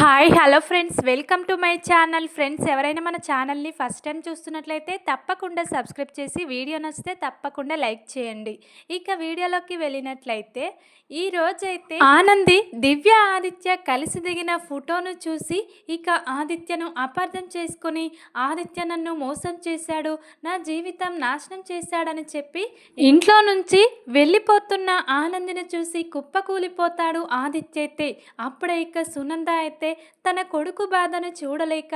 Hi hello friends. Welcome to my channel. Friends ఎవరైనా మన ఛానల్ని ఫస్ట్ టైం చూస్తున్నట్లయితే తప్పకుండా సబ్స్క్రైబ్ చేసి వీడియో నచ్చితే తప్పకుండా లైక్ చేయండి. ఇక వీడియోలోకి వెళ్ళినట్లయితే ఈ రోజైతే ఆనంది దివ్య ఆదిత్య కలిసి దిగిన ఫోటోను చూసి ఇక ఆదిత్యను అపార్థం చేసుకుని ఆదిత్య నన్ను మోసం చేశాడు. నా జీవితం నాశనం చేశాడని చెప్పి ఇంట్లో నుంచి వెళ్ళిపోతున్న ఆనందిని చూసి కుప్పకూలిపోతాడు ఆదిత్య అయితే. అప్పుడే ఇక సునంద అయితే తన కొడుకు బాధను చూడలేక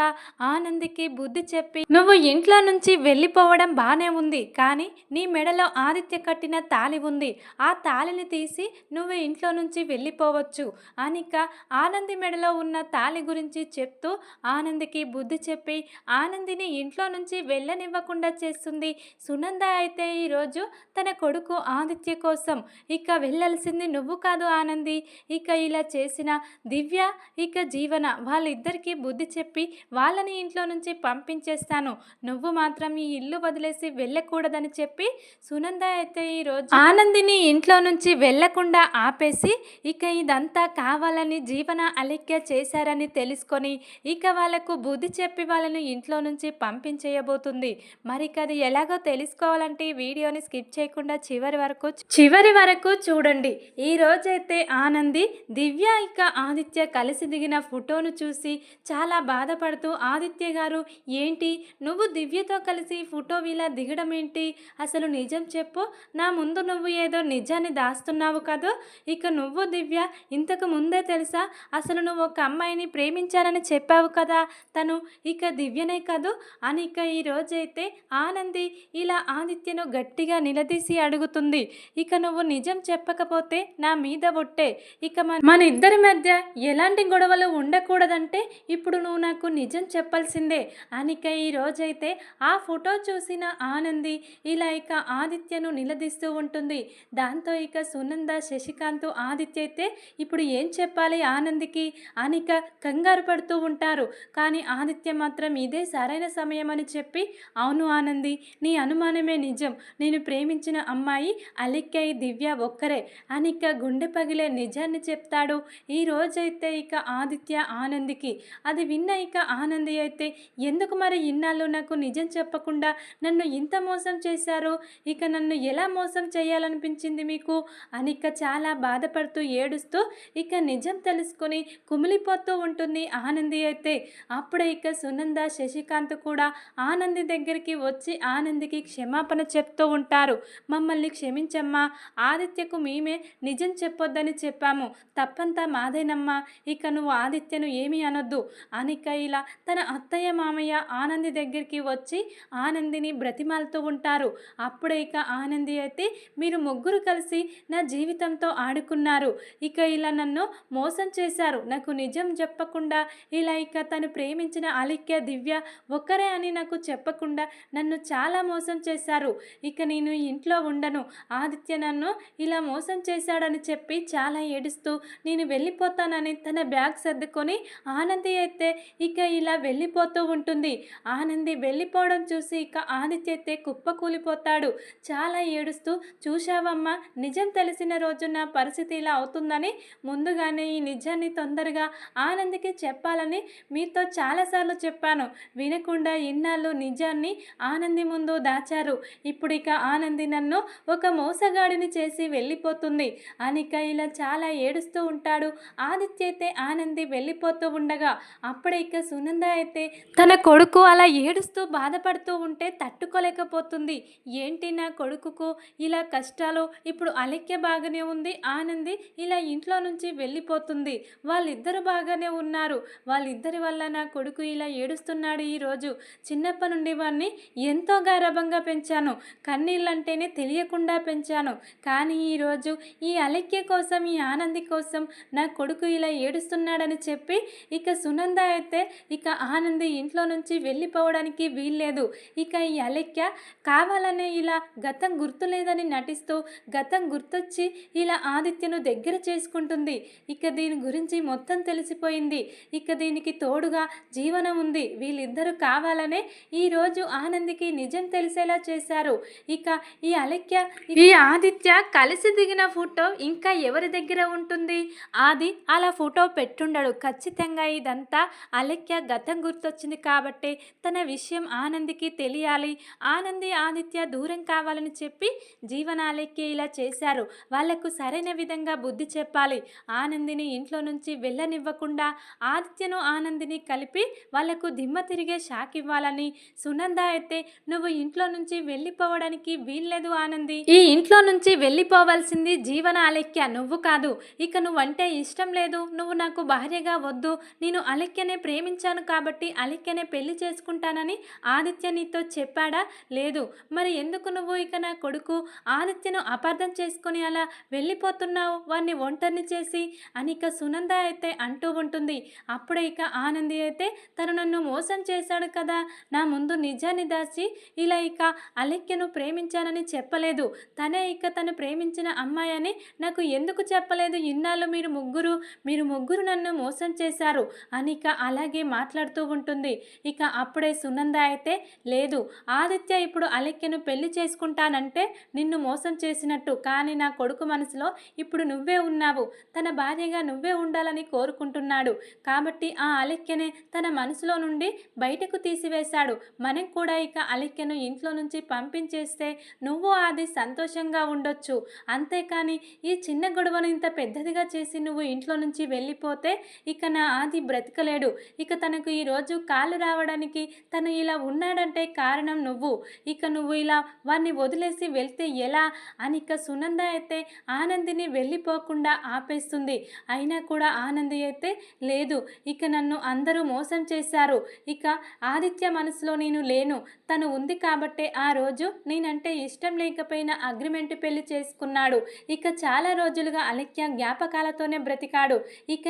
ఆనందికి బుద్ధి చెప్పి నువ్వు ఇంట్లో నుంచి వెళ్ళిపోవడం బానే ఉంది కానీ నీ మెడలో ఆదిత్య కట్టిన తాళి ఉంది. ఆ తాళిని తీసి నువ్వు ఇంట్లో నుంచి వెళ్ళిపోవచ్చు. అనిక ఆనంది మెడలో ఉన్న తాళి గురించి చెప్తూ ఆనందికి బుద్ధి చెప్పి ఆనందిని ఇంట్లో నుంచి వెళ్ళనివ్వకుండా చేస్తుంది. సునంద అయితే ఈరోజు తన కొడుకు ఆదిత్య కోసం. ఇక వెళ్ళాల్సింది నువ్వు కాదు ఆనంది. ఇక ఇలా చేసిన దివ్య ఇక జీవన వాళ్ళిద్దరికీ బుద్ధి చెప్పి వాళ్ళని ఇంట్లో నుంచి పంపించేస్తాను. నువ్వు మాత్రం ఈ ఇల్లు వదిలేసి వెళ్ళకూడదని చెప్పి సునంద అయితే ఈరోజు ఆనందిని ఇంట్లో నుంచి వెళ్ళకుండా ఆపేసి ఇక ఇదంతా కావాలని జీవన అలెక్య చేశారని తెలుసుకొని ఇక వాళ్ళకు బుద్ధి చెప్పి వాళ్ళని ఇంట్లో నుంచి పంపించేయబోతుంది. మరి అది ఎలాగో తెలుసుకోవాలంటే ఈ వీడియోని స్కిప్ చేయకుండా చివరి వరకు చివరి వరకు చూడండి. ఈ రోజైతే ఆనంది దివ్య ఇక ఆదిత్య కలిసి దిగిన ఫోటోను చూసి చాలా బాధపడుతూ ఆదిత్య గారు ఏంటి? నువ్వు దివ్యతో కలిసి ఫోటో ఇలా దిగడం ఏంటి అసలు నిజం చెప్పు. నా ముందు నువ్వు ఏదో నిజాన్ని దాస్తున్నావు కదా? ఇక నువ్వు దివ్య ఇంతకు ముందే తెలుసా? అసలు నువ్వు ఒక అమ్మాయిని ప్రేమించానని చెప్పావు కదా? తను ఇక దివ్యనే కాదు? అని ఇక ఈ రోజైతే ఆనంది ఇలా ఆదిత్యను గట్టిగా నిలదీసి అడుగుతుంది. ఇక నువ్వు నిజం చెప్పకపోతే నా మీద ఒట్టే. ఇక మన మన ఇద్దరి మధ్య ఎలాంటి గొడవలు ఉండకూడదంటే ఇప్పుడు నువ్వు నాకు నిజం చెప్పాల్సిందే. అనిక ఈ రోజైతే ఆ ఫోటో చూసిన ఆనంది ఇలా ఇక ఆదిత్యను నిలదీస్తూ ఉంటుంది. దాంతో ఇక సునంద శశికాంత్ ఆదిత్య అయితే ఇప్పుడు ఏం చెప్పాలి ఆనందికి? అనిక కంగారు పడుతూ ఉంటారు. కానీ ఆదిత్య మాత్రం ఇదే సరైన సమయం అని చెప్పి అవును ఆనంది నీ అనుమానమే నిజం. నేను ప్రేమించిన అమ్మాయి అలిక్కై దివ్య ఒక్కరే. అనిక గుండె పగిలే నిజాన్ని చెప్తాడు. ఈ రోజైతే ఇక ఆదిత్య ఆనందికి. అది విన్న ఇక ఆనంది అయితే ఎందుకు మరి ఇన్నాళ్ళు నాకు నిజం చెప్పకుండా నన్ను ఇంత మోసం చేశారు? ఇక నన్ను ఎలా మోసం చేయాలనిపించింది మీకు? అనిక చాలా బాధపడుతూ ఏడుస్తూ ఇక నిజం తెలుసుకొని కుమిలిపోతూ ఉంటుంది ఆనంది అయితే. అప్పుడే ఇక సునంద శశికాంత్ కూడా ఆనంది దగ్గరికి వచ్చి ఆనందికి క్షమాపణ చెప్తూ ఉంటారు. మమ్మల్ని క్షమించమ్మా ఆదిత్యకు మేమే నిజం చెప్పొద్దని చెప్పాము. తప్పంతా మాదేనమ్మా. ఇక నువ్వు ఆదిత్యను ఏమీ అనొద్దు. అనిక ఇలా తన అత్తయ్య మామయ్య ఆనంది దగ్గరికి వచ్చి ఆనందిని బ్రతిమాలుతూ ఉంటారు. అప్పుడే ఇక ఆనంది అయితే మీరు ముగ్గురు కలిసి నా జీవితంతో ఆడుకున్నారు. ఇక ఇలా నన్ను మోసం చేశారు. నాకు నిజం చెప్పకుండా ఇలా ఇక తను ప్రేమించిన అలిక్య దివ్య ఒక్కరే అని నాకు చెప్పకుండా నన్ను చాలా మోసం చేశారు. ఇక నేను ఇంట్లో ఉండను. ఆదిత్య నన్ను ఇలా మోసం చేశాడని చెప్పి చాలా ఏడుస్తూ నేను వెళ్ళిపోతానని తన బ్యాగ్ సర్దుకొని ఆనంది అయితే ఇక ఇలా వెళ్ళిపోతూ ఉంటుంది. ఆనంది వెళ్ళిపోవడం చూసి ఇక ఆదిత్య అయితే కుప్పకూలిపోతాడు. చాలా ఏడుస్తూ చూశావమ్మా నిజం తెలిసిన రోజున పరిస్థితి ఇలా అవుతుందని ముందుగానే ఈ నిజాన్ని తొందరగా ఆనందికి చెప్పాలని మీతో చాలాసార్లు చెప్పాను. వినకుండా ఇన్నాళ్ళు నిజాన్ని ఆనంది ముందు దాచారు. ఇప్పుడు ఇక ఆనంది నన్ను ఒక మోసగాడిని చేసి వెళ్ళిపోతుంది. అనిక ఇలా చాలా ఏడుస్తూ ఉంటాడు. ఆదిత్య అయితే ఆనంది వెళ్ళిపోతూ ఉండగా అప్పుడే ఇక సునంద అయితే తన కొడుకు అలా ఏడుస్తూ బాధపడుతూ ఉంటే తట్టుకోలేకపోతుంది. ఏంటి నా కొడుకుకు ఇలా కష్టాలు? ఇప్పుడు అలెక్య బాగానే ఉంది ఆనంది ఇలా ఇంట్లో నుంచి వెళ్ళిపోతుంది. వాళ్ళిద్దరు బాగానే ఉన్నారు. వాళ్ళిద్దరి వల్ల నా కొడుకు ఇలా ఏడుస్తున్నాడు ఈరోజు చిన్నప్పటి నుండి వాడిని ఎంతో గారభంగా పెంచాను. కన్నీళ్ళంటేనే తెలియకుండా పెంచాను. కానీ ఈరోజు ఈ అలెక్య కోసం ఈ ఆనంది కోసం నా కొడుకు ఇలా ఏడుస్తున్నాడని చెప్పి ఇక సునంద అయితే ఇక ఆనంది ఇంట్లో నుంచి వెళ్ళిపోవడానికి వీల్లేదు. ఇక ఈ అలెక్య కావాలనే ఇలా గతం గుర్తులేదని నటిస్తూ గతం గుర్తొచ్చి ఇలా ఆదిత్యను దగ్గర చేసుకుంటుంది. ఇక దీని గురించి మొత్తం తెలిసిపోయింది. ఇక దీనికి తోడుగా జీవనం ఉంది. వీళ్ళిద్దరూ కావాలనే ఈరోజు ఆనందికి నిజం తెలిసేలా చేశారు. ఇక ఈ అలెక్య ఈ ఆదిత్య కలిసి దిగిన ఫోటో ఇంకా ఎవరి దగ్గర ఉంటుంది? ఆది అలా ఫోటో పెట్టుండడు. ఖచ్చితంగా ఇదంతా అలెక్య గతం గుర్తొచ్చింది కాబట్టి తన విషయం ఆనందికి తెలియాలి. ఆనంది ఆదిత్య దూరం కావాలని చెప్పి జీవన అలెక్య ఇలా చేశారు. వాళ్ళకు సరైన విధంగా బుద్ధి చెప్పాలి. ఆనందిని ఇంట్లో నుంచి వెళ్ళనివ్వకుండా ఆదిత్యను ఆనందిని కలిపి వాళ్ళకు దిమ్మ తిరిగే షాక్ ఇవ్వాలని. సునంద అయితే నువ్వు ఇంట్లో నుంచి వెళ్ళిపోవడానికి వీల్లేదు ఆనంది. ఈ ఇంట్లో నుంచి వెళ్ళిపోవాల్సింది జీవన అలెక్య నువ్వు కాదు. ఇక నువ్వంటే ఇష్టం లేదు. నువ్వు నాకు భార్య భార్యగా వద్దు. నేను అలెక్యనే ప్రేమించాను కాబట్టి అలెక్యనే పెళ్ళి చేసుకుంటానని ఆదిత్య నీతో చెప్పాడా? లేదు. మరి ఎందుకు నువ్వు ఇక నా కొడుకు? ఆదిత్యను అపార్థం చేసుకొని అలా వెళ్ళిపోతున్నావు? వాడిని ఒంటరిని చేసి? అని ఇక సునంద అయితే అంటూ ఉంటుంది. అప్పుడే ఇక ఆనంది అయితే తను నన్ను మోసం చేశాడు కదా? నా ముందు నిజాన్ని దాచి ఇలా ఇక అలెక్యను ప్రేమించానని చెప్పలేదు. తనే ఇక తను ప్రేమించిన అమ్మాయి అని నాకు ఎందుకు చెప్పలేదు? ఇన్నాళ్ళు మీరు ముగ్గురు మీరు ముగ్గురు నన్ను మోసం చేశారు అని ఇక అలాగే మాట్లాడుతూ ఉంటుంది. ఇక అప్పుడే సునంద అయితే లేదు ఆదిత్య ఇప్పుడు అలెక్యను పెళ్ళి చేసుకుంటానంటే నిన్ను మోసం చేసినట్టు. కానీ నా కొడుకు మనసులో ఇప్పుడు నువ్వే ఉన్నావు. తన భార్యగా నువ్వే ఉండాలని కోరుకుంటున్నాడు. కాబట్టి ఆ అలెక్యనే తన మనసులో నుండి బయటకు తీసివేశాడు. మనం కూడా ఇక అలెక్యను ఇంట్లో నుంచి పంపించేస్తే నువ్వు అది సంతోషంగా ఉండొచ్చు. అంతేకాని ఈ చిన్న గొడవను ఇంత పెద్దదిగా చేసి నువ్వు ఇంట్లో నుంచి వెళ్ళిపోతే ఇక నా ఆది బ్రతకలేడు. ఇక తనకు ఈరోజు కాలు రావడానికి తను ఇలా ఉన్నాడంటే కారణం నువ్వు. ఇక నువ్వు ఇలా వారిని వదిలేసి వెళ్తే ఎలా? అని ఇక సునంద అయితే ఆనందిని వెళ్ళిపోకుండా ఆపేస్తుంది. అయినా కూడా ఆనంది అయితే లేదు. ఇక నన్ను అందరూ మోసం చేశారు. ఇక ఆదిత్య మనసులో నేను లేను. తను ఉంది కాబట్టే ఆ రోజు నేనంటే ఇష్టం లేకపోయినా అగ్రిమెంట్ పెళ్ళి చేసుకున్నాడు. ఇక చాలా రోజులుగా అలెక్య జ్ఞాపకాలతోనే బ్రతికాడు. ఇక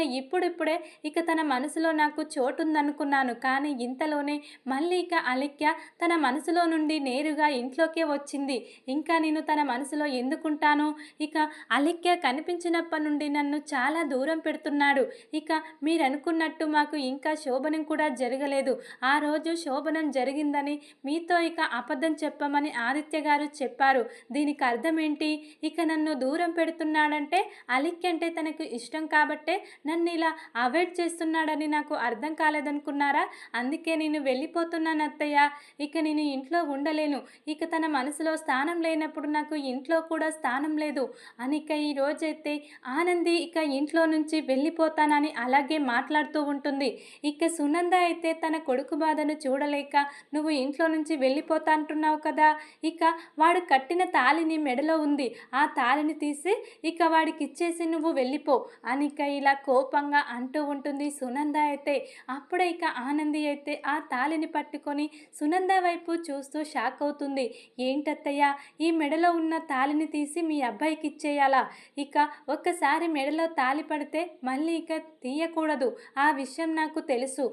ఇప్పుడిప్పుడే ఇక తన మనసులో నాకు చోటు ఉందనుకున్నాను కానీ ఇంతలోనే మళ్ళీ ఇక అలెక్య తన మనసులో నుండి నేరుగా ఇంట్లోకే వచ్చింది. ఇంకా నేను తన మనసులో ఎందుకుంటాను? ఇక అలిక్య కనిపించినప్పటి నుండి నన్ను చాలా దూరం పెడుతున్నాడు. ఇక మీరు అనుకున్నట్టు మాకు ఇంకా శోభనం కూడా జరగలేదు. ఆ రోజు శోభనం జరిగిందని మీతో ఇక అబద్ధం చెప్పమని ఆదిత్య గారు చెప్పారు. దీనికి అర్థం ఏంటి ఇక నన్ను దూరం పెడుతున్నాడంటే అలిక్య అంటే తనకు ఇష్టం కాబట్టే నన్ను ఇలా అవాయిడ్ చేస్తున్నాడని నాకు అర్థం కాలేదనుకున్నారా? అందుకే నేను వెళ్ళిపోతున్నాను అత్తయ్య. ఇక నేను ఇంట్లో ఉండలేను. ఇక తన మనసులో స్థానం లేనప్పుడు నాకు ఇంట్లో కూడా స్థానం లేదు. అని ఇక ఈ రోజైతే ఆనంది ఇక ఇంట్లో నుంచి వెళ్ళిపోతానని అలాగే మాట్లాడుతూ ఉంటుంది. ఇక సునంద అయితే తన కొడుకు బాధను చూడలేక నువ్వు ఇంట్లో నుంచి వెళ్ళిపోతా అంటున్నావు కదా? ఇక వాడు కట్టిన తాళిని మెడలో ఉంది. ఆ తాళిని తీసి ఇక వాడికి ఇచ్చేసి నువ్వు వెళ్ళిపో అని ఇక ఇలా కోపంగా అంటూ ఉంటుంది సునంద అయితే. అప్పుడే ఇక ఆనంది అయితే ఆ తాళిని పట్టుకొని సునంద వైపు చూస్తూ షాక్ అవుతుంది. ఏంటత్తయ్య ఈ మెడలో ఉన్న తాళిని తీసి మీ అబ్బాయికి ఇచ్చేయాలా? ఇక ఒక్కసారి మెడలో తాళి పడితే మళ్ళీ ఇక తీయకూడదు. ఆ విషయం నాకు తెలుసు.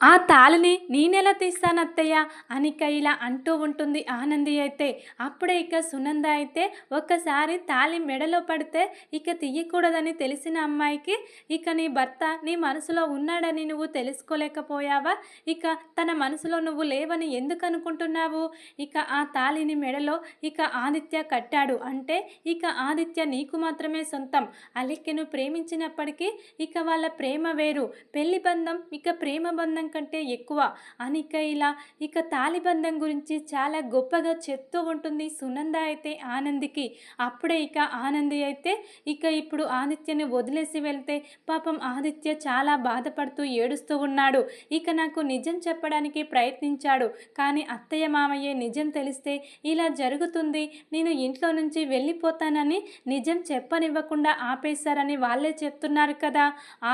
ఆ తాళిని నేనెలా తీస్తాను అత్తయ్య? అనిక ఇలా అంటూ ఉంటుంది ఆనంది అయితే. అప్పుడే ఇక సునంద అయితే ఒక్కసారి తాళి మెడలో పడితే ఇక తీయకూడదని తెలిసిన అమ్మాయికి ఇక నీ భర్త నీ మనసులో ఉన్నాడని నువ్వు తెలుసుకోలేకపోయావా? ఇక తన మనసులో నువ్వు లేవని ఎందుకు అనుకుంటున్నావు? ఇక ఆ తాళిని మెడలో ఇక ఆదిత్య కట్టాడు అంటే ఇక ఆదిత్య నీకు మాత్రమే సొంతం. అలిక్యను ప్రేమించినప్పటికీ ఇక వాళ్ళ ప్రేమ వేరు. పెళ్ళి బంధం ఇక ప్రేమ బంధం కంటే ఎక్కువ. అనిక ఇలా ఇక తాలిబంధం గురించి చాలా గొప్పగా చెప్తూ ఉంటుంది సునంద అయితే ఆనందికి. అప్పుడే ఇక ఆనంది అయితే ఇక ఇప్పుడు ఆదిత్యని వదిలేసి వెళ్తే పాపం ఆదిత్య చాలా బాధపడుతూ ఏడుస్తూ ఉన్నాడు. ఇక నాకు నిజం చెప్పడానికి ప్రయత్నించాడు. కానీ అత్తయ్య మామయ్య నిజం తెలిస్తే ఇలా జరుగుతుంది. నేను ఇంట్లో నుంచి వెళ్ళిపోతానని నిజం చెప్పనివ్వకుండా ఆపేశారని వాళ్ళే చెప్తున్నారు కదా.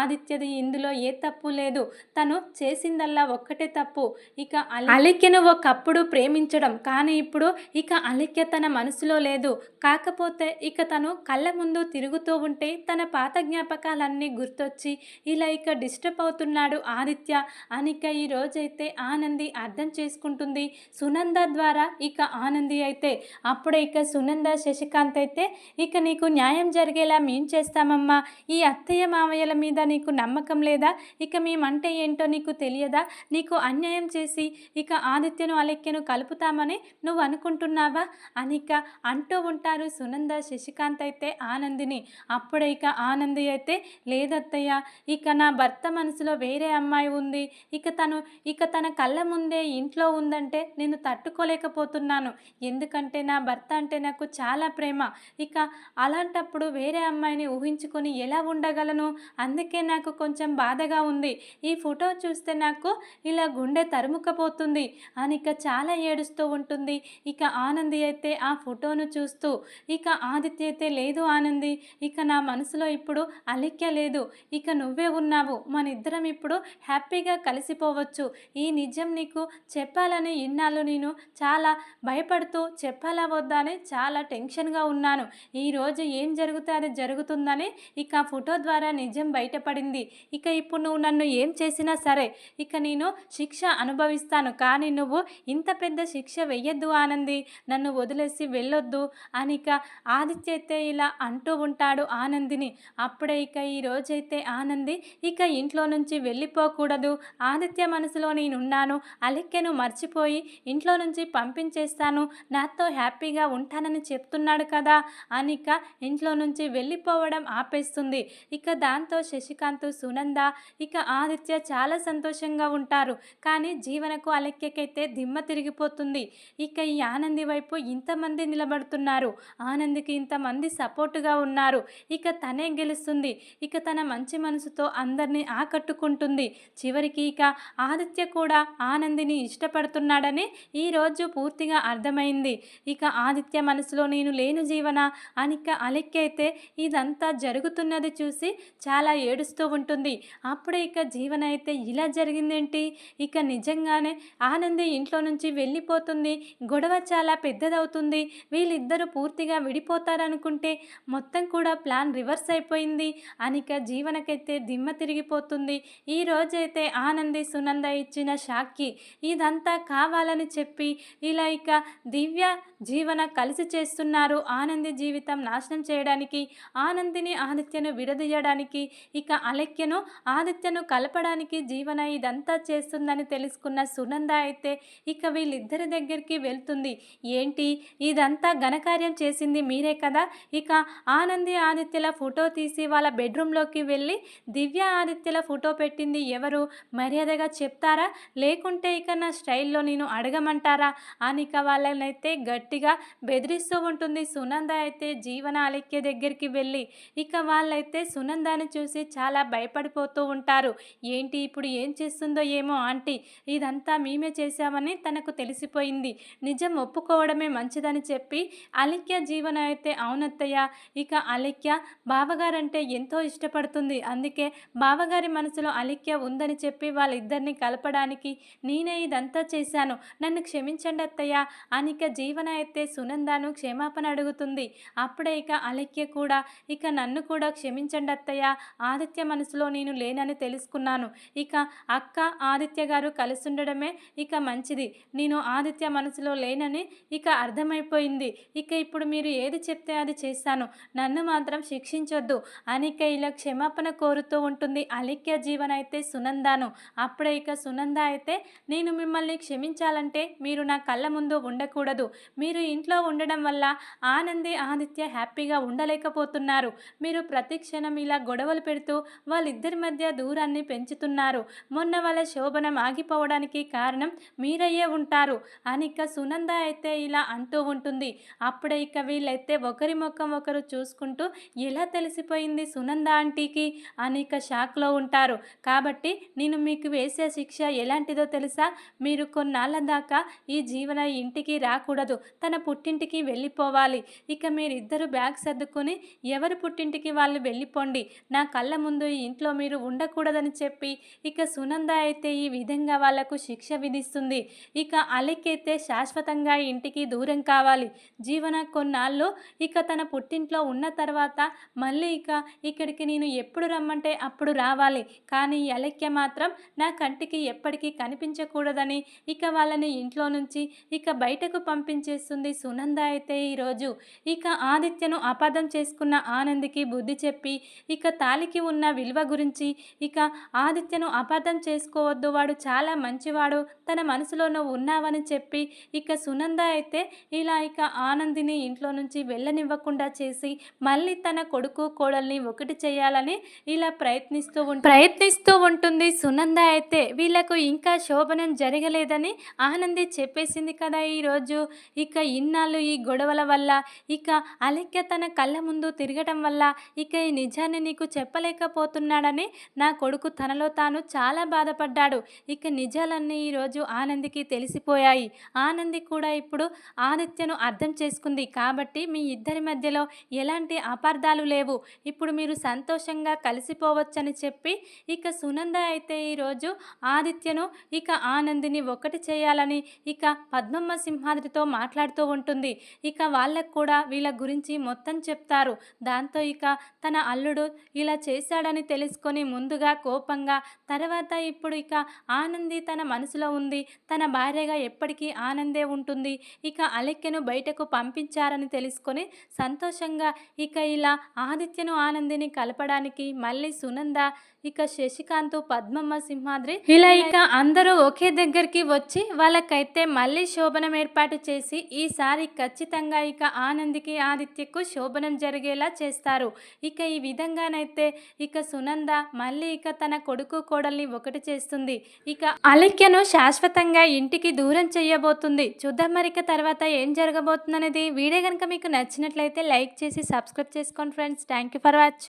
ఆదిత్యది ఇందులో ఏ తప్పు లేదు. తను చేసి చేసిందల్లా ఒక్కటే తప్పు. ఇక అలి- అలిక్యను ఒకప్పుడు ప్రేమించడం కానీ ఇప్పుడు ఇక అలిక్య తన మనసులో లేదు. కాకపోతే ఇక తను కళ్ళ ముందు తిరుగుతూ ఉంటే తన పాత జ్ఞాపకాలన్నీ గుర్తొచ్చి ఇలా ఇక డిస్టర్బ్ అవుతున్నాడు ఆదిత్య. అనిక ఈ రోజైతే ఆనంది అర్థం చేసుకుంటుంది. సునంద ద్వారా ఇక ఆనంది అయితే అప్పుడే ఇక సునంద శశికాంత్ అయితే ఇక నీకు న్యాయం జరిగేలా మేం చేస్తామమ్మా. ఈ అత్తయ్య మామయ్యల మీద నీకు నమ్మకం లేదా? ఇక మేమంటే ఏంటో నీకు తెలియదు తెలియదా? నీకు అన్యాయం చేసి ఇక ఆదిత్యను అలెక్యను కలుపుతామని నువ్వు అనుకుంటున్నావా? అని ఇక అంటూ ఉంటారు సునంద శశికాంత్ అయితే ఆనందిని. అప్పుడే ఇక ఆనంది అయితే లేదత్తయ్య ఇక నా భర్త మనసులో వేరే అమ్మాయి ఉంది. ఇక తను ఇక తన కళ్ళ ముందే ఇంట్లో ఉందంటే నేను తట్టుకోలేకపోతున్నాను. ఎందుకంటే నా భర్త అంటే నాకు చాలా ప్రేమ. ఇక అలాంటప్పుడు వేరే అమ్మాయిని ఊహించుకొని ఎలా ఉండగలను? అందుకే నాకు కొంచెం బాధగా ఉంది. ఈ ఫోటో చూస్తే నాకు ఇలా గుండె తరుముకపోతుంది అని ఇక చాలా ఏడుస్తూ ఉంటుంది. ఇక ఆనంది అయితే ఆ ఫోటోను చూస్తూ ఇక ఆదిత్య అయితే లేదు ఆనంది ఇక నా మనసులో ఇప్పుడు అలిక్య లేదు ఇక నువ్వే ఉన్నావు మన ఇద్దరం ఇప్పుడు హ్యాపీగా కలిసిపోవచ్చు. ఈ నిజం నీకు చెప్పాలని ఇన్నాళ్ళు నేను చాలా భయపడుతూ చెప్పాలా వద్దా అని చాలా టెన్షన్గా ఉన్నాను. ఈరోజు ఏం జరుగుతే అది జరుగుతుందని ఇక ఫోటో ద్వారా నిజం బయటపడింది. ఇక ఇప్పుడు నువ్వు నన్ను ఏం చేసినా సరే ఇక నేను శిక్ష అనుభవిస్తాను కానీ నువ్వు ఇంత పెద్ద శిక్ష వెయ్యొద్దు ఆనంది. నన్ను వదిలేసి వెళ్ళొద్దు అనిక ఇక ఆదిత్య అయితే ఇలా అంటూ ఉంటాడు ఆనందిని. అప్పుడే ఇక ఈ రోజైతే ఆనంది ఇక ఇంట్లో నుంచి వెళ్ళిపోకూడదు. ఆదిత్య మనసులో నేనున్నాను అలెక్కెను మర్చిపోయి ఇంట్లో నుంచి పంపించేస్తాను నాతో హ్యాపీగా ఉంటానని చెప్తున్నాడు కదా అనిక ఇంట్లో నుంచి వెళ్ళిపోవడం ఆపేస్తుంది. ఇక దాంతో శశికాంత్ సునంద ఇక ఆదిత్య చాలా సంతోషం సంతోషంగా ఉంటారు. కానీ జీవనకు అలెక్కకైతే దిమ్మ తిరిగిపోతుంది. ఇక ఈ ఆనంది వైపు ఇంతమంది నిలబడుతున్నారు. ఆనందికి ఇంతమంది సపోర్టుగా ఉన్నారు. ఇక తనే గెలుస్తుంది. ఇక తన మంచి మనసుతో అందరినీ ఆకట్టుకుంటుంది. చివరికి ఇక ఆదిత్య కూడా ఆనందిని ఇష్టపడుతున్నాడని ఈరోజు పూర్తిగా అర్థమైంది. ఇక ఆదిత్య మనసులో నేను లేను జీవన? అనిక అలెక్కి అయితే ఇదంతా జరుగుతున్నది చూసి చాలా ఏడుస్తూ ఉంటుంది. అప్పుడే ఇక జీవన అయితే ఇలా జరిగిందేంటి? ఇక నిజంగానే ఆనంది ఇంట్లో నుంచి వెళ్ళిపోతుంది. గొడవ చాలా పెద్దదవుతుంది. వీళ్ళిద్దరూ పూర్తిగా విడిపోతారనుకుంటే మొత్తం కూడా ప్లాన్ రివర్స్ అయిపోయింది. అనిక జీవనకైతే దిమ్మ తిరిగిపోతుంది. ఈ రోజైతే ఆనంది సునంద ఇచ్చిన షాక్కి ఇదంతా కావాలని చెప్పి ఇలా ఇక దివ్య జీవన కలిసి చేస్తున్నారు. ఆనంది జీవితం నాశనం చేయడానికి ఆనందిని ఆదిత్యను విడదీయడానికి ఇక అలెక్యను ఆదిత్యను కలపడానికి జీవన ఇదంతా చేస్తుందని తెలుసుకున్న సునంద అయితే ఇక వీళ్ళిద్దరి దగ్గరికి వెళ్తుంది. ఏంటి? ఇదంతా ఘనకార్యం చేసింది మీరే కదా? ఇక ఆనంది ఆదిత్యల ఫోటో తీసి వాళ్ళ బెడ్రూమ్లోకి వెళ్ళి దివ్య ఆదిత్యల ఫోటో పెట్టింది ఎవరు? మర్యాదగా చెప్తారా? లేకుంటే ఇక నా స్టైల్లో నేను అడగమంటారా? అని ఇక వాళ్ళనైతే గట్టిగా బెదిరిస్తూ ఉంటుంది. సునంద అయితే జీవన అలెక్య దగ్గరికి వెళ్ళి ఇక వాళ్ళైతే సునందాని చూసి చాలా భయపడిపోతూ ఉంటారు. ఏంటి ఇప్పుడు ఏం చేస్తుందో ఏమో ఆంటీ ఇదంతా మేమే చేశామని తనకు తెలిసిపోయింది. నిజం ఒప్పుకోవడమే మంచిదని చెప్పి అలిక్య జీవన అయితే అవునత్తయ్య ఇక అలిక్య బావగారంటే ఎంతో ఇష్టపడుతుంది. అందుకే బావగారి మనసులో అలిక్య ఉందని చెప్పి వాళ్ళిద్దరిని కలపడానికి నేనే ఇదంతా చేశాను. నన్ను క్షమించండి అత్తయ్య అనిక జీవన అయితే సునందాను క్షమాపణ అడుగుతుంది. అప్పుడే ఇక అలిక్య కూడా ఇక నన్ను కూడా క్షమించండి అత్తయ్య. ఆదిత్య మనసులో నేను లేనని తెలుసుకున్నాను. ఇక అక్క ఆదిత్య గారు కలిసి ఉండడమే ఇక మంచిది. నేను ఆదిత్య మనసులో లేనని ఇక అర్థమైపోయింది. ఇక ఇప్పుడు మీరు ఏది చెప్తే అది చేస్తాను. నన్ను మాత్రం శిక్షించొద్దు అనిక ఇలా క్షమాపణ కోరుతూ ఉంటుంది అలిక్య జీవన్ అయితే సునందాను. అప్పుడే ఇక సునంద అయితే నేను మిమ్మల్ని క్షమించాలంటే మీరు నా కళ్ళ ముందు ఉండకూడదు. మీరు ఇంట్లో ఉండడం వల్ల ఆనంది ఆదిత్య హ్యాపీగా ఉండలేకపోతున్నారు. మీరు ప్రతి క్షణం ఇలా గొడవలు పెడుతూ వాళ్ళిద్దరి మధ్య దూరాన్ని పెంచుతున్నారు. మొన్న వాళ్ళ శోభనం ఆగిపోవడానికి కారణం మీరయ్యే ఉంటారు అని ఇక సునంద అయితే ఇలా అంటూ ఉంటుంది. అప్పుడే ఇక వీళ్ళైతే ఒకరి ముఖం ఒకరు చూసుకుంటూ ఎలా తెలిసిపోయింది సునంద ఆంటీకి అని ఇక షాక్లో ఉంటారు. కాబట్టి నేను మీకు వేసే శిక్ష ఎలాంటిదో తెలుసా? మీరు కొన్నాళ్ళ దాకా ఈ జీవన ఇంటికి రాకూడదు. తన పుట్టింటికి వెళ్ళిపోవాలి. ఇక మీరిద్దరు బ్యాగ్ సర్దుకొని ఎవరు పుట్టింటికి వాళ్ళు వెళ్ళిపోండి. నా కళ్ళ ముందు ఈ ఇంట్లో మీరు ఉండకూడదని చెప్పి ఇక సునంద అయితే ఈ విధంగా వాళ్ళకు శిక్ష విధిస్తుంది. ఇక అలెక్కైతే శాశ్వతంగా ఇంటికి దూరం కావాలి. జీవన కొన్నాళ్ళు ఇక తన పుట్టింట్లో ఉన్న తర్వాత మళ్ళీ ఇక ఇక్కడికి నేను ఎప్పుడు రమ్మంటే అప్పుడు రావాలి. కానీ ఈ అలెక్య మాత్రం నా కంటికి ఎప్పటికీ కనిపించకూడదని ఇక వాళ్ళని ఇంట్లో నుంచి ఇక బయటకు పంపించేసి చేస్తుంది. సునంద అయితే ఈరోజు ఇక ఆదిత్యను అపార్థం చేసుకున్న ఆనందికి బుద్ధి చెప్పి ఇక తాలికి ఉన్న విలువ గురించి ఇక ఆదిత్యను అపార్థం చేసుకోవద్దు. వాడు చాలా మంచివాడు. తన మనసులోనూ ఉన్నావని చెప్పి ఇక సునంద అయితే ఇలా ఇక ఆనందిని ఇంట్లో నుంచి వెళ్ళనివ్వకుండా చేసి మళ్ళీ తన కొడుకు కోడల్ని ఒకటి చేయాలని ఇలా ప్రయత్నిస్తూ ప్రయత్నిస్తూ ఉంటుంది. సునంద అయితే వీళ్ళకు ఇంకా శోభనం జరగలేదని ఆనంది చెప్పేసింది కదా ఈరోజు. ఇక ఇన్నాళ్ళు ఈ గొడవల వల్ల ఇక అలెక్య తన కళ్ళ ముందు తిరగటం వల్ల ఇక ఈ నిజాన్ని నీకు చెప్పలేకపోతున్నాడని నా కొడుకు తనలో తాను చాలా బాధపడ్డాడు. ఇక నిజాలన్నీ ఈరోజు ఆనందికి తెలిసిపోయాయి. ఆనంది కూడా ఇప్పుడు ఆదిత్యను అర్థం చేసుకుంది. కాబట్టి మీ ఇద్దరి మధ్యలో ఎలాంటి అపార్థాలు లేవు. ఇప్పుడు మీరు సంతోషంగా కలిసిపోవచ్చని చెప్పి ఇక సునంద అయితే ఈరోజు ఆదిత్యను ఇక ఆనందిని ఒకటి చేయాలని ఇక పద్మమ్మ సింహాద్రితో మాట్లాడుతూ ఉంటుంది. ఇక వాళ్ళకు కూడా వీళ్ళ గురించి మొత్తం చెప్తారు. దాంతో ఇక తన అల్లుడు ఇలా చేశాడని తెలుసుకొని ముందుగా కోపంగా తర్వాత ఇప్పుడు ఇక ఆనంది తన మనసులో ఉంది. తన భార్యగా ఎప్పటికీ ఆనందే ఉంటుంది. ఇక అలెక్కెను బయటకు పంపించారని తెలుసుకొని సంతోషంగా ఇక ఇలా ఆదిత్యను ఆనందిని కలపడానికి మళ్ళీ సునంద ఇక శశికాంత్ పద్మమ్మ సింహాద్రి ఇలా ఇక అందరూ ఒకే దగ్గరికి వచ్చి వాళ్ళకైతే మళ్ళీ శోభనం ఏర్పాటు చేసి ఈసారి ఖచ్చితంగా ఇక ఆనందికి ఆదిత్యకు శోభనం జరిగేలా చేస్తారు. ఇక ఈ విధంగానైతే ఇక సునంద మళ్ళీ ఇక తన కొడుకు కోడల్ని ఒకటి చేస్తుంది. ఇక అలక్యను శాశ్వతంగా ఇంటికి దూరం చేయబోతుంది. చూద్దాం మరి ఇక తర్వాత ఏం జరగబోతుంది అనేది వీడియో కనుక మీకు నచ్చినట్లయితే లైక్ చేసి సబ్స్క్రైబ్ చేసుకోండి friends. Thank you for watch.